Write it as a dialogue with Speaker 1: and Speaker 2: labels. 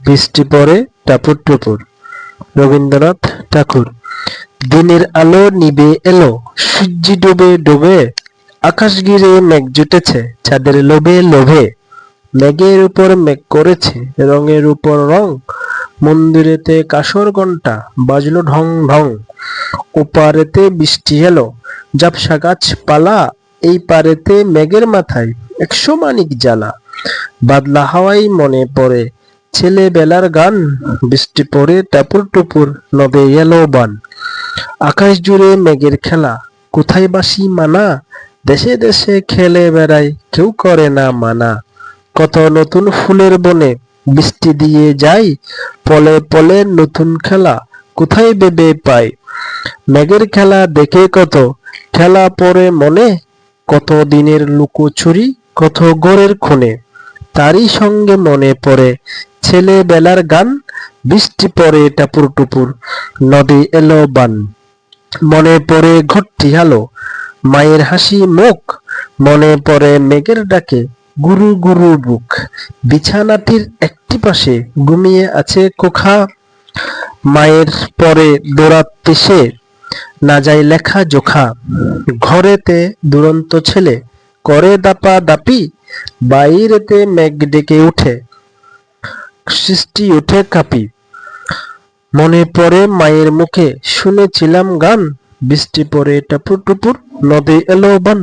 Speaker 1: বৃষ্টি পড়ে, টাপুর টুপুর। রবীন্দ্রনাথ ঠাকুর, দিনের আলো নিবে এলো, সূর্য ডুবে ডুবে, আকাশ গিরে মেঘ জুটেছে, ছাদের লোভে লোভে, মেঘের উপর মেঘ করেছে, রঙের উপর রং, মন্দিরেতে কাসর ঘণ্টা বাজলো ঢং ঢং, ওপারেতে বৃষ্টি এলো ঝাপসা গাছপালা এই পারেতে মেঘের মাথায় একশো মানিক জ্বালা, বাদলা হাওয়াই মনে পড়ে ছেলেবেলার গান, বৃষ্টি পড়ে টাপুর টুপুর নদে এলো বান। আকাশ জুড়ে মেঘের খেলা, কোথায় বাসি মানা? দেশে দেশে খেলে বেড়ায় কেউ করে না মানা। কত নতুন ফুলের বনে বৃষ্টি দিয়ে যায় পলে পলে নতুন খেলা, কোথায় বেবে পায় মেঘের খেলা দেখে কত, খেলা পরে মনে? কত দিনের লুকোচুরি, কত গোরের খুনে, তারই সঙ্গে মনে পড়ে ছেলেবেলার গান, বৃষ্টি পরে টাপুর টুপুর, নদী এলো বান। মনে পড়ে ঘটটি আলো মায়ের হাসি মুখ। মনে পড়ে মেঘের ডাকে, গুরু গুরু বুক। বিছানাটির একটি পাশে ঘুমিয়ে আছে কোখা মায়ের পরে দৌড়াতে সে, না যায় লেখা জোখা। ঘরেতে দুরন্ত ছেলে, করে দাপা দাপি, বাইরেতে মেঘ ডেকে উঠে। সৃষ্টি ওঠে কাঁপি। মনে পড়ে মায়ের মুখে, শুনেছিলাম গান, বৃষ্টি পড়ে টাপুর টুপুর, নদে এলো বান।